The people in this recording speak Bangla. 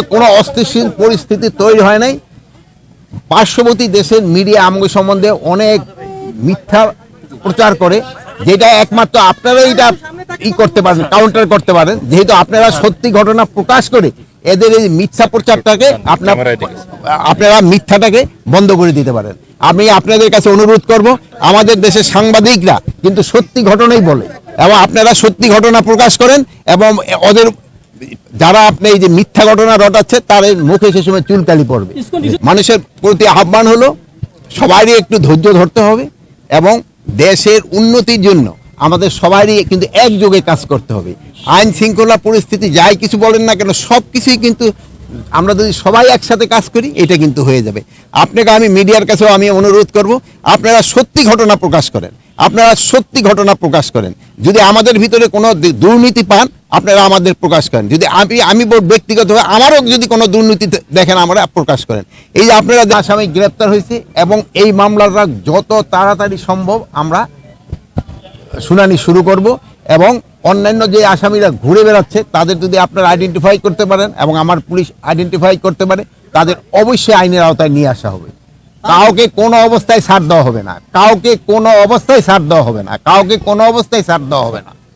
বাংলাদেশে কোনো অস্থিতিশীল পরিস্থিতি তৈরি হয় নাই। পার্শ্ববর্তী দেশের মিডিয়া আমগ সম্বন্ধে অনেক মিথ্যা প্রচার করে যেটা একমাত্র আপনারা এটা ই করতে পারেন কাউন্টার করতে পারেন। যেহেতু আপনারা সত্যি ঘটনা প্রকাশ করে এদের এই মিথ্যা প্রচারটাকে আপনার আপনারা মিথ্যাটাকে বন্ধ করে দিতে পারেন। আমি আপনাদের কাছে অনুরোধ করব আমাদের দেশের সাংবাদিকরা কিন্তু সত্যি ঘটনাই বলে এবং আপনারা সত্যি ঘটনা প্রকাশ করেন এবং ওদের যারা আপনি এই যে মিথ্যা ঘটনা রটাচ্ছে তাদের মুখে সে সময় চুলকালি পড়বে। মানুষের প্রতি আহ্বান হলো সবারই একটু ধৈর্য ধরতে হবে এবং দেশের উন্নতির জন্য আমাদের সবারই কিন্তু একযোগে কাজ করতে হবে। আইন শৃঙ্খলা পরিস্থিতি যাই কিছু বলেন না কেন সব কিছুই কিন্তু আমরা যদি সবাই একসাথে কাজ করি এটা কিন্তু হয়ে যাবে। আপনাকে আমি মিডিয়ার কাছেও আমি অনুরোধ করব আপনারা সত্যি ঘটনা প্রকাশ করেন। আপনারা সত্যি ঘটনা প্রকাশ করেন। যদি আমাদের ভিতরে কোনো দুর্নীতি পান আপনারা আমাদের প্রকাশ করেন। যদি আমি আমি ব্যক্তিগতভাবে আমারও যদি কোনো দুর্নীতি দেখেন আমরা প্রকাশ করেন। এই যে আপনারা যে আসামি গ্রেপ্তার হয়েছে এবং এই মামলাটা যত তাড়াতাড়ি সম্ভব আমরা শুনানি শুরু করব এবং অন্যান্য যে আসামিরা ঘুরে বেড়াচ্ছে, তাদের যদি আপনারা আইডেন্টিফাই করতে পারেন এবং আমার পুলিশ আইডেন্টিফাই করতে পারে, তাদের অবশ্যই আইনের আওতায় নিয়ে আসা হবে। কাউকে কোনো অবস্থায় ছাড় দেওয়া হবে না। কাউকে কোনো অবস্থায় ছাড় দেওয়া হবে না। কাউকে কোনো অবস্থায় ছাড় দেওয়া হবে না।